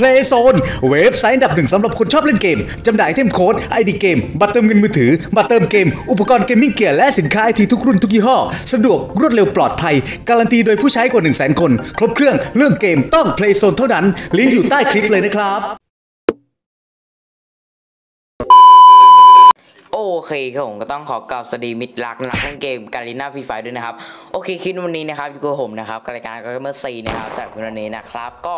Playzone เว็บไซต์อันดับหนึ่งสำหรับคนชอบเล่นเกม จำหน่ายไอเทมโค้ดไอดีเกม บัตรเติมเงินมือถือ บัตรเติมเกม อุปกรณ์เกมมิ่งเกียร์และสินค้าไอทีทุกรุ่นทุกยี่ห้อ สะดวกรวดเร็วปลอดภัย การันตีโดยผู้ใช้กว่า 1 0 0 0 0 0 คน ครบเครื่องเรื่องเกมต้อง Playzone เท่านั้น ลิงก์อยู่ใต้คลิปเลยนะครับ โอ เคครับผมก็ต้องขอกราบสวัสดีมิตรรักนักเล่นเกมการีนาฟรีไฟด้วยนะครับ โอเคคลิปวันนี้นะครับอยู่กับผมนะครับรายการก็เมื่อซีนะครับจากวันนี้นะครับก็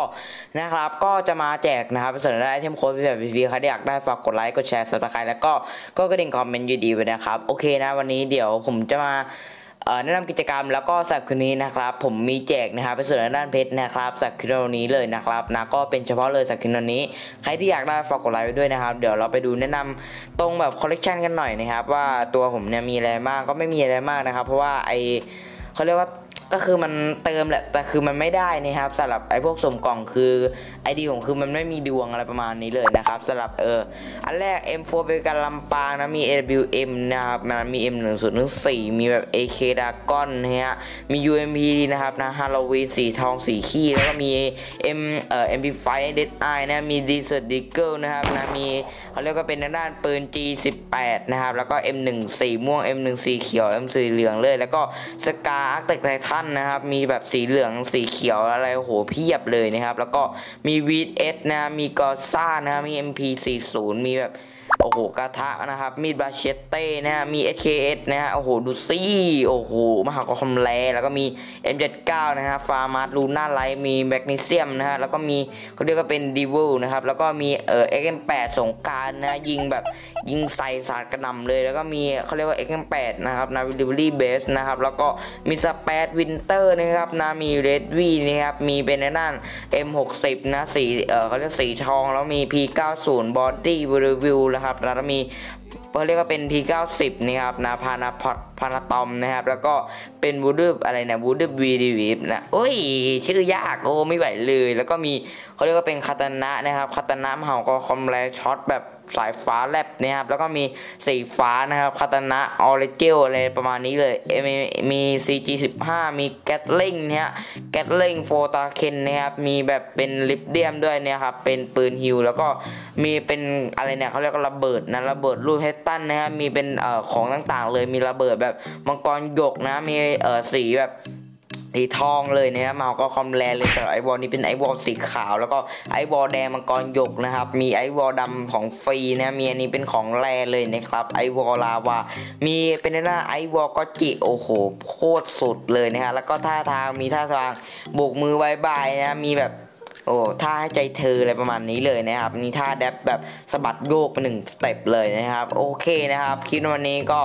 นะครับก็จะมาแจกนะครับเสนได้ไอเทมโค้ดแบบฟรีๆใครที่อยากได้ฝากกดไลค์กดแชร์สับสไครต์แล้วก็ก็กระดิ่งคอมเมนต์อยู่ดีไปนะครับ โอเคนะวันนี้เดี๋ยวผมจะมา แนะนำกิจกรรมแล้วก็สักคืนนี้นะครับ ผมมีแจกนะครับเป็นส่วนด้านเพชรนะครับสักคืนวันนี้เลยนะครับนะก็เป็นเฉพาะเลยสักคืนวันนี้ ใครที่อยากได้ฝากกดไลค์ไว้ด้วยนะครับ เดี๋ยวเราไปดูแนะนำตรงแบบคอลเลกชันกันหน่อยนะครับ ว่าตัวผมเนี่ยมีอะไรมากก็ไม่มีอะไรมากนะครับ เพราะว่าไอเขาเรียกว่า ก็คือมันเติมแหละแต่คือมันไม่ได้นะครับสำหรับไอ้พวกสมกล่องคือไอดีผมคือมันไม่มีดวงอะไรประมาณนี้เลยนะครับสำหรับเอออันแรก M4 เป็นการลำปางนะมี AWM นะครับมันมี M1014 มีแบบ AK Dragon นะฮะมี UMP นะครับนะ Halloween สีทองสีขี้แล้วก็มี M เอ่อ MP5 Dead Eye นะมี Desert Eagle นะครับนะมีเขาเรียกว่าเป็นด้านปืน G18 นะครับแล้วก็ M1 สีม่วง M1 สีเขียว M สีเหลืองเลย แล้วก็สกาอาร์ติกไททันนะครับ มีแบบสีเหลืองสีเขียวอะไรโหเพียบเลยนะครับ แล้วก็มีวีดเอสนะมีกอซ่านะครับมี MP40 มีแบบ โอ้โหกระทะนะครับ มีดบาเชตเต้นะฮะมี SKS นะฮะโอ้โหดูซี่โอ้โหมหากรคอมแลแล้วก็มี M79 นะฮะฟาร์มาร์ลูน่าไลท์มีแมกนีเซียมนะฮะแล้วก็มีเขาเรียกว่าเป็นดีวลนะครับแล้วก็มีเอ่อ XM8 สงการนะยิงแบบยิงใส่สาดกระหน่ำเลย แล้วก็มีเขาเรียกว่า XM8 นะครับนะ delivery base นะครับแล้วก็มีสเปซวินเตอร์นะครับนะมีเรดวีนะครับมีเป็นในด้าน M60 นะสีเอ่อเขาเรียกสีทองแล้วมี P90 body review นะครับแล้วมีเขาเรียกว่าเป็น P90 นะครับนะพานาพานาตอมนะครับ แล้วก็เป็นบูดูบอะไรนะบูดูบวีดีวีนะโอ้ย ชื่อยากโอ้ไม่ไหวเลย แล้วก็มีเขาเรียกว่าเป็นคาตานะนะครับคาตานะมหาก็คอมแลช็อตแบบ สายฟ้าแลบนะครับแล้วก็มีสีฟ้านะครับคาตนะออริเจลอะไรประมาณนี้เลยมีมี CG15 มีแกตลิงเนี่ยแกตลิงโฟตาเคนนะครับมีแบบเป็นลิปเดียมด้วยเนี่ยครับเป็นปืนฮิวแล้วก็มีเป็นอะไรเนี่ยเขาเรียกว่าระเบิดนะระเบิดรูปเฮตตันนะครับมีเป็นเอ่อของต่างๆ เลยมีระเบิดแบบมังกรหยกนะมีเอ่อสีแบบ สีทองเลยนะครับมาก็คอมแลเลยสำหรับไอวอลนี้เป็นไอวอลสีขาว แล้วก็ไอวอลแดงมังกรหยกนะครับ มีไอวอลดำของฟรีนะมีอันนี้เป็นของแรเลยนะครับไอวอลลาวา มีเป็นหน้าไอวอลก็จิโอ้โหโคตรสุดเลยนะฮะแล้วก็ท่าทางมีท่าทางโบกมือบายบายนะมีแบบ โอ้ท่าให้ใจเธออะไรประมาณนี้เลยนะครับนี่ท่าแดบแบบสะบัดโยกไปหนึ่งสเต็ปเลยนะครับ โอเคนะครับ คลิปวันนี้ก็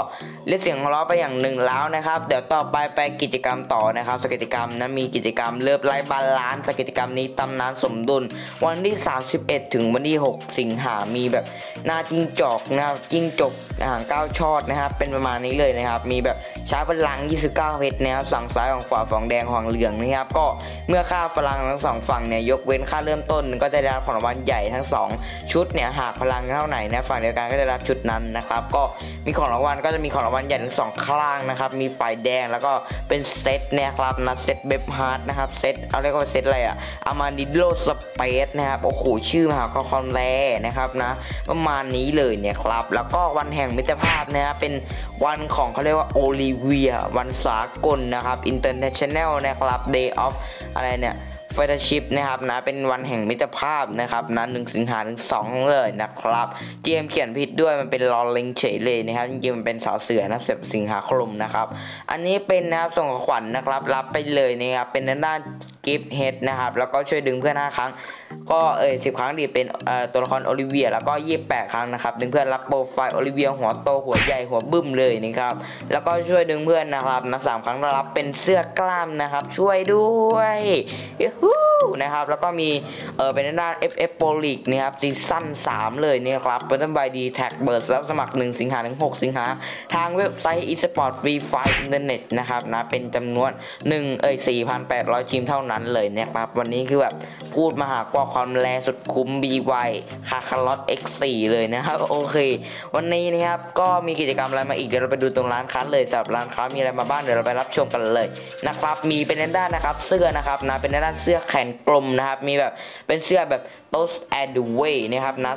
เรียกเสียงของเราไปอย่างหนึ่งแล้วนะครับ เดี๋ยวต่อไปไปกิจกรรมต่อนะครับสกิจกรรมนะมีกิจกรรมเลิฟไลฟ์บาลานซ์กิจกรรมนี้ตำนานสมดุล วันที่ 31 ถึงวันที่ 6 สิงหามีแบบหน้าจิ้งจอกนะครับจิ้งจกหางก้าวชอดนะครับ เป็นประมาณนี้เลยนะครับ มีแบบชาร์จพลัง 29 เพชรนะครับ ฝั่งซ้ายของขวาฝั่งแดงของเหลืองนะครับ ก็เมื่อค่าพลังทั้งสองฝั่งเนี่ยยกเว้นค่าเริ่มต้นก็จะได้รับของรางวัลใหญ่ทั้ง 2 ชุดเนี่ยหากพลังเท่าไหร่นะฝั่งเดียวกันก็จะรับชุดนั้นนะครับก็มีของรางวัลก็จะมีของรางวัลใหญ่ทั้งสองข้งนะครับมีฝ่ายแดงแล้วก็เป็นเซตเนี่ยครับนะเซตเบฟฮาร์ดนะครับเซตเอาเรียกว่าเซตอะไรอะอามาดิโลสเปซนะครับโอ้โหชื่อมหาก็คอนแลนะครับนะประมาณนี้เลยเนี่ยครับแล้วก็วันแห่งมิตรภาพนะครับเป็นวันของเขาเรียกว่าโอลิเวีย วันสากลนะครับ international นะครับ day of อะไรเนี่ย เฟเ r ชิพนะครับนะเป็นวันแห่งมิตรภาพนะครับนะหนึ่งสิงหาถึงสองเลยนะครับเจมเขียนผิดด้วยมันเป็นลอเลงเฉยเลยนะครับจริงๆมันเป็นสอเสือนะเสบสิงหาคมนะครับ อันนี้เป็นนะครับส่งขวัญนะครับ รับไปเลยนะครับเป็นด้าน กิฟต์เฮดนะครับ แล้วก็ช่วยดึงเพื่อน 5 ครั้ง ก็เอ่ยสิครั้งดีเป็นตัวละครโอลิเวีย แล้วก็ 28 ครั้งนะครับ ดึงเพื่อนรับโปรไฟล์โอลิเวียหัวโตหัวใหญ่หัวบึ้มเลยนะครับ แล้วก็ช่วยดึงเพื่อนนะครับนะสามครั้งรับเป็นเสื้อกล้ามนะครับ ช่วยด้วยยูฮู นะครับ แล้วก็มีเออเป็นด้าน FF Pro League นะครับซีซั่น3 เลยนี่ครับเป็นต้นใบดีแท็กเบิร์ดรับสมัคร 1 สิงหาถึง 6 สิงหา ทางเว็บไซต์ eSport Free Fire Internet นะครับนะเป็นจำนวน 1 เอ่ย4,800 ทีมเท่านั้นนั้นเลยนะครับ วันนี้คือแบบพูดมาหากว่าความแรงสุดคุ้ม BY คาคาร์ลอต X4 เลยนะครับ โอเค วันนี้นะครับก็มีกิจกรรมอะไรมาอีกเดี๋ยวเราไปดูตรงร้านค้าเลยสำหรับร้านค้ามีอะไรมาบ้างเดี๋ยวเราไปรับชมกันเลยนะครับมีเป็นด้านนะครับเสื้อนะครับนะเป็นด้านเสื้อแขนกลมนะครับ มีแบบเป็นเสื้อแบบ t o s and the way นะครับนะ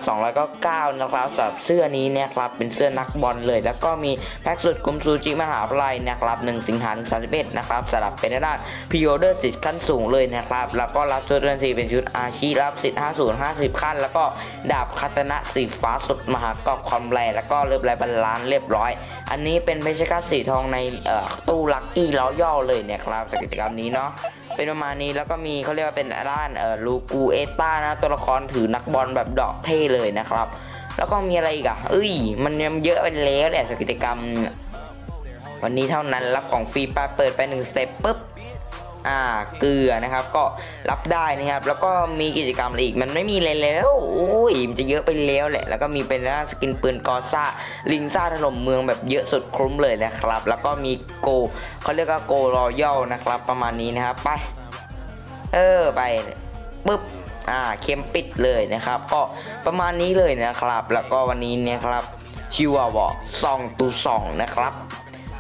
209นะครับสำหรับเสื้อนี้เนี่ยครับ เป็นเสื้อนักบอลเลย แล้วก็มีแพ็กสุดกุมซูจิมหาวิทยาลัยนะครับ 1 สิงหาคม31นะครับสำหรับเป็นด้านพิออเดอร์สิทธิ์ขั้นสูงเลยนะครับ แล้วก็รับชุดเรียนสีเป็นชุดอาชีพรับสิทธิ์50 50 ขั้น แล้วก็ดาบคาตนะสีฟ้าสุดมหากรอบความแรงแล้วก็เรียบร้อยบรรลานเรียบร้อย อันนี้เป็นเพชรฆาตสีทองในตู้ลัคกี้ล้อย่อเลยเนี่ยครับจากกิจกรรมนี้เนาะ เป็นประมาณนี้แล้วก็มีเขาเรียกว่าเป็นด้านเอ่อลูกูเอต้านะตัวละครถือนักบอลแบบดอกเท่เลยนะครับ แล้วก็มีอะไรอีกอะเอ้ย มันยังเยอะไปแล้วแหละกิจกรรม วันนี้เท่านั้นรับของฟรีไปเปิดไปหนึ่งสเต็ปปุ๊บ อ่าเกลือนะครับ ก็รับได้นะครับ แล้วก็มีกิจกรรมอะไรอีกมันไม่มีอะไรแล้วโอ้ยมันจะเยอะไปแล้วแหละ แล้วก็มีเป็นด้านสกินปืนกอซ่าลิงซ่าถล่มเมืองแบบเยอะสุดคุ้มเลยนะครับ แล้วก็มีโกเขาเรียกว่าโกรอยัลนะครับ ประมาณนี้นะครับไป เออไปปุ๊บอ่าเข้มปิดเลยนะครับ ก็ประมาณนี้เลยนะครับ แล้วก็วันนี้เนี่ยครับชิวาวอซองตูสองนะครับ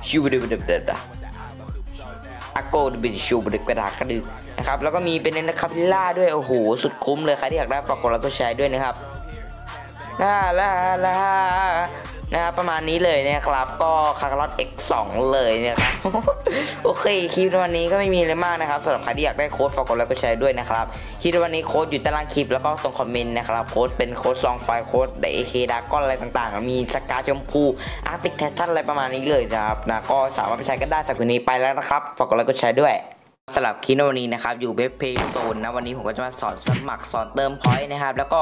ชิวเดเดเดเด อาโกดบิดชูบดึกระดาษกระดึกนะครับแล้วก็มีเป็นในคาพิล่าด้วยโอ้โหสุดคุ้มเลยใครที่อยากได้ฝากกดไลค์กดแชร์ด้วยนะครับลาลาลา นะครับประมาณนี้เลยนะครับ ก็คาร์ลอต X2 เลยนะครับโอเคคลิปวันนี้ก็ไม่มีอะไรมากนะครับสำหรับใครที่อยากได้โค้ดฝากกดไลค์กดแชร์ด้วยนะครับคลิปวันนี้โค้ดอยู่ใต้ล่างคลิปแล้วก็ตรงคอมเมนต์นะครับโค้ดเป็นโค้ดซองไฟโค้ดไดเอเคดากอนอะไรต่างๆ มีสกาชมพูอาร์ติกแททันอะไรประมาณนี้เลยนะครับนะก็สามารถไปใช้กันได้สักวันนี้ไปแล้วนะครับฝากกดไลค์กดแชร์ด้วย สำหรับคลิปในวันนี้นะครับอยู่เว็บเพย์โซนนะวันนี้ผมก็จะมาสอนสมัครสอนเติมพอยต์นะครับแล้วก็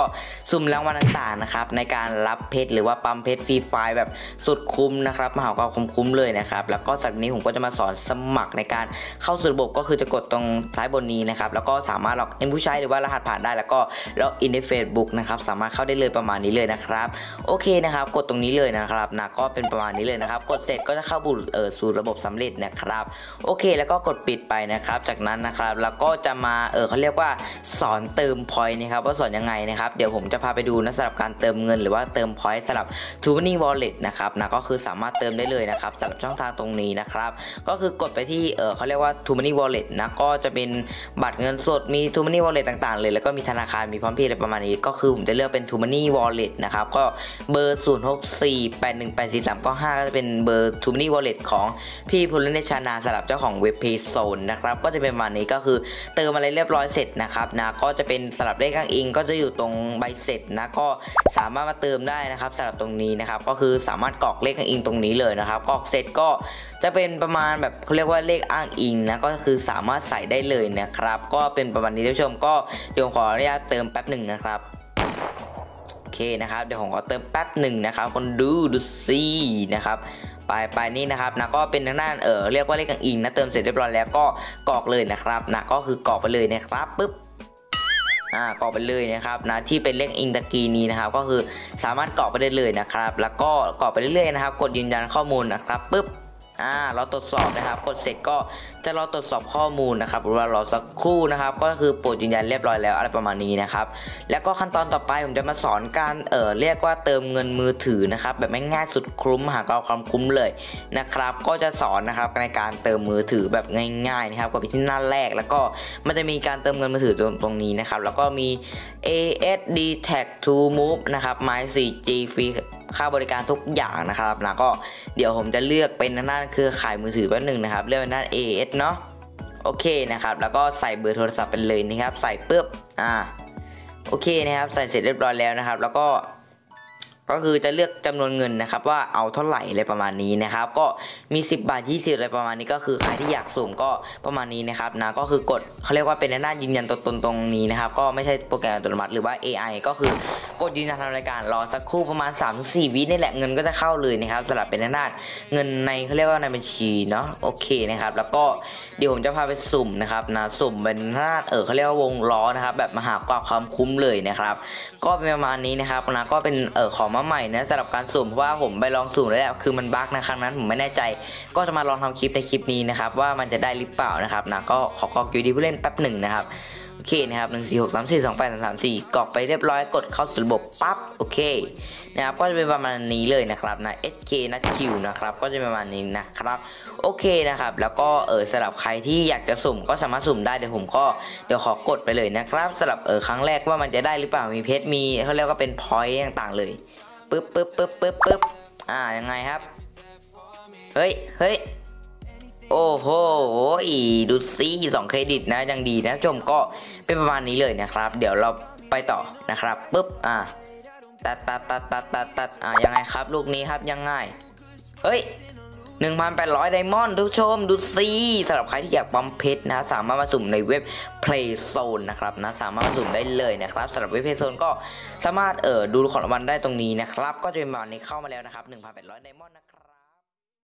สุ่มรางวัลต่างๆนะครับในการรับเพชรหรือว่าปั๊มเพชรฟรีไฟล์แบบสุดคุ้มนะครับมหาความคุ้มคุ้มเลยนะครับแล้วก็จากนี้ผมก็จะมาสอนสมัครในการเข้าสู่ระบบก็คือจะกดตรงซ้ายบนนี้นะครับแล้วก็สามารถล็อกอินผู้ใช้หรือว่ารหัสผ่านได้ แล้วก็ล็อกอินในเฟซบุ๊กนะครับสามารถเข้าได้เลยประมาณนี้เลยนะครับโอเคนะครับกดตรงนี้เลยนะครับนะก็เป็นประมาณนี้เลยนะครับกดเสร็จก็จะเข้าบุเออสู่ระบบสำเร็จนะครับโอเค แล้วก็กดปิดไปนะครับจากนั้นนะครับแล้วก็จะมาเออเขาเรียกว่าสอนเติมพอยต์นะครับว่าสอนยังไงนะครับเดี๋ยวผมจะพาไปดูนะสำหรับการเติมเงินหรือว่าเติมพอยต์สำหรับ t o m o n y Wallet นะครับนะก็คือสามารถเติมได้เลยนะครับสำหรับช่องทางตรงนี้นะครับก็คือกดไปที่เออเขาเรียกว่า t o m o n y Wallet นะก็จะเป็นบัตรเงินสดมี t o m o n y Wallet ต่างๆ เลย แล้วก็มีธนาคารมีพร้อมเพย์อะไรประมาณนี้ ก็คือผมจะเลือกเป็น t o m o n y Wallet นะครับก็เบอร์ 0 6 4 8 1 8 4 3 9 5ก็จะเป็นเบอร์ t o m o n y Wallet ของพี่พลเนชานาสำหรับเจ้าของเว็บเพย์โซนนะครับก็จะเป็นประมาณนี้ก็คือเติมอะไรเรียบร้อยเสร็จนะครับนะก็จะเป็นสลับเลขอ้างอิง ก็จะอยู่ตรงใบเสร็จนะก็สามารถมาเติมได้นะครับสำหรับตรงนี้นะครับก็คือสามารถกรอกเลขอ้างอิงตรงนี้เลยนะครับกรอกเสร็จก็จะเป็นประมาณแบบเขาเรียกว่าเลขอ้างอิงนะก็คือสามารถใส่ได้เลยนะครับ ก็เป็นประมาณนี้ท่านผู้ชมก็เดี๋ยวขออนุญาตเติมแป๊บหนึ่งนะครับโอเคนะครับเดี๋ยวผมขอเติมแป๊บหนึ่งนะครับ คนดูดูซีนะครับ ไปไปนี่นะครับนะก็เป็นทางด้านเออเรียกว่าเลขกังอิงนะเติมเสร็จเรียบร้อยแล้วก็กรอกเลยนะครับนะก็คือกรอกไปเลยนะครับปุ๊บอ่ากรอกไปเลยนะครับนะที่เป็นเลขอิงตะกี้นี้นะครับก็คือสามารถกรอกไปได้เลยนะครับ แล้วก็กรอกไปเรื่อยๆนะครับ กดยืนยันข้อมูลนะครับปุ๊บ อ่าเราตรวจสอบนะครับ กดเสร็จก็จะรอตรวจสอบข้อมูลนะครับหรือว่ารอสักครู่นะครับ ก็คือโปรดยืนยันเรียบร้อยแล้วอะไรประมาณนี้นะครับ แล้วก็ขั้นตอนต่อไปผมจะมาสอนการเออเรียกว่าเติมเงินมือถือนะครับ แบบง่ายสุดคุ้มหากเราความคุ้มเลยนะครับ ก็จะสอนนะครับในการเติมมือถือแบบง่ายๆนะครับกดไปที่หน้าแรกแล้วก็มันจะมีการเติมเงินมือถือตรงตรงนี้นะครับ แล้วก็มี ASD Tag to Move นะครับ My 4G ฟรีค่าบริการทุกอย่างนะครับนะก็เดี๋ยวผมจะเลือกเป็นทางด้าเครือข่ายมือถือแป๊บหนึ่งนะครับ เลือกเป็นด้าน AS เนาะโอเคนะครับ แล้วก็ใส่เบอร์โทรศัพท์ไปเลยนะครับ ใส่ปุ๊บอ่าโอเคนะครับ ใส่เสร็จเรียบร้อยแล้วนะครับ แล้วก็ก็คือจะเลือกจำนวนเงินนะครับ ว่าเอาเท่าไหร่อะไรประมาณนี้นะครับ ก็มี 10 บาท 20 อะไรประมาณนี้ก็คือใครที่อยากสุ่มก็ประมาณนี้นะครับนะก็คือกดเขาเรียกว่าเป็นหน้ายืนยันตัวตนตรงนี้นะครับ ก็ไม่ใช่โปรแกรมอัตโนมัติหรือว่า AI ก็คือ กดยืนยันทำรายการรอสักครู่ประมาณ 3-4 วินี่แหละเงินก็จะเข้าเลยนะครับสำหรับเป็นด้านเงินในเขาเรียกว่าในบัญชีเนาะโอเคนะครับ แล้วก็เดี๋ยวผมจะพาไปสุ่มนะครับนะสุ่มเป็นหน้าเออเขาเรียกว่าวงล้อนะครับแบบมหากราบความคุ้มเลยนะครับ ก็เป็นประมาณนี้นะครับนะก็เป็นเออของมาใหม่นะสำหรับการสุ่มเพราะว่าผมไปลองสุ่มแล้วแหละคือมันบั๊กนะครั้งนั้นผมไม่แน่ใจ ก็จะมาลองทำคลิปในคลิปนี้นะครับว่ามันจะได้หรือเปล่านะครับนะก็ขอกรอกยูดีผู้เล่นแป๊บหนึ่งนะครับ โอเคนะครับหนึ่งสี่หกสามสี่สองแปดสามสี่กรอกไปเรียบร้อยกดเข้าสู่ระบบปั๊บโอเคนะครับก็จะเป็นประมาณนี้เลยนะครับนะ SK นัดคิวนะครับก็จะเป็นประมาณนี้นะครับโอเคนะครับ แล้วก็เออสำหรับใครที่อยากจะสุ่มก็สามารถสุ่มได้เดี๋ยวผมก็เดี๋ยวขอกดไปเลยนะครับสำหรับเออครั้งแรกว่ามันจะได้หรือเปล่ามีเพชรมีเขาเรียกว่าเป็นพอยต์ต่างๆเลยปึ๊บปึ๊บปึ๊บปึ๊บปึ๊บอ่ายังไงครับเฮ้ยเฮ้ย โอ้โหดูซี่สองเครดิตนะยังดีนะชมก็เป็นประมาณนี้เลยนะครับ เดี๋ยวเราไปต่อนะครับปุ๊บอะตัดตัดตัดตัดตัดตัดอะยังไงครับ ลูกนี้ครับยังไงเฮ้ย1,800ไดมอนด์ทุกชมดูซีสำหรับใครที่อยากปั๊มเพชรนะ สามารถมาสุ่มในเว็บ Playzone นะครับนะสามารถมาสุ่มได้เลยนะครับสำหรับเว็บ Playzone ก็สามารถเออดูของรางวัลได้ตรงนี้นะครับ ก็จะเป็นประมาณนี้เข้ามาแล้วนะครับ1,800ไดมอนด์นะครับ